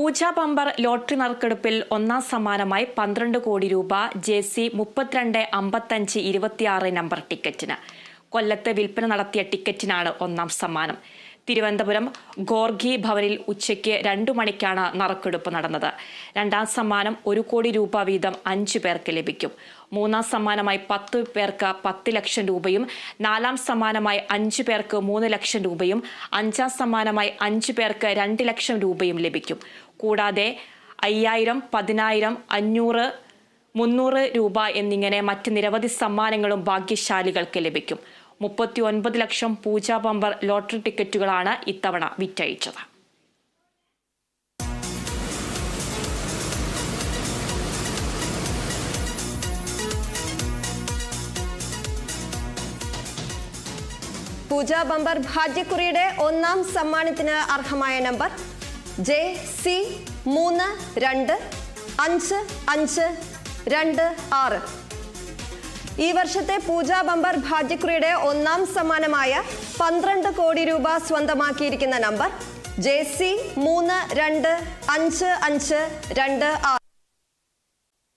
പൂജ bumper lottery നറുക്കെടുപ്പിൽ ഒന്നാം സമ്മാനമായി പന്ത്രണ്ട് കോടി രൂപ ജെ സി മുപ്പത്തിരണ്ട് അമ്പത്തഞ്ച് ഇരുപത്തിയാറ് നമ്പർ ടിക്കറ്റിന്. കൊല്ലത്ത് വിൽപ്പന നടത്തിയ ടിക്കറ്റിനാണ് ഒന്നാം സമ്മാനം. തിരുവനന്തപുരം ഗോർഗി ഭവനിൽ ഉച്ചയ്ക്ക് രണ്ടു മണിക്കാണ് നറുക്കെടുപ്പ് നടന്നത്. രണ്ടാം സമ്മാനം ഒരു കോടി രൂപ വീതം അഞ്ചു പേർക്ക് ലഭിക്കും. മൂന്നാം സമ്മാനമായി പത്ത് പേർക്ക് പത്ത് ലക്ഷം രൂപയും നാലാം സമ്മാനമായി അഞ്ച് പേർക്ക് മൂന്ന് ലക്ഷം രൂപയും അഞ്ചാം സമ്മാനമായി അഞ്ച് പേർക്ക് രണ്ട് ലക്ഷം രൂപയും ലഭിക്കും. കൂടാതെ അയ്യായിരം പതിനായിരം അഞ്ഞൂറ് മുന്നൂറ് രൂപ എന്നിങ്ങനെ മറ്റ് നിരവധി സമ്മാനങ്ങളും ഭാഗ്യശാലികൾക്ക് ലഭിക്കും. മുപ്പത്തി ഒൻപത് ലക്ഷം പൂജാ പമ്പർ ലോട്ടറി ടിക്കറ്റുകളാണ് ഇത്തവണ വിറ്റഴിച്ചത്. പൂജാ ഭാഗ്യക്കുറിയുടെ ഒന്നാം സമ്മാനത്തിന് അർഹമായ നമ്പർ ജെ സി മൂന്ന് രണ്ട് അഞ്ച് അഞ്ച് രണ്ട് ആറ്. ഈ വർഷത്തെ പൂജാ ബമ്പർ ഭാഗ്യക്കുറിയുടെ ഒന്നാം സമ്മാനമായ പന്ത്രണ്ട് കോടി രൂപ സ്വന്തമാക്കിയിരിക്കുന്ന നമ്പർ ജെ സി മൂന്ന് രണ്ട് അഞ്ച് അഞ്ച് രണ്ട് ആറ്.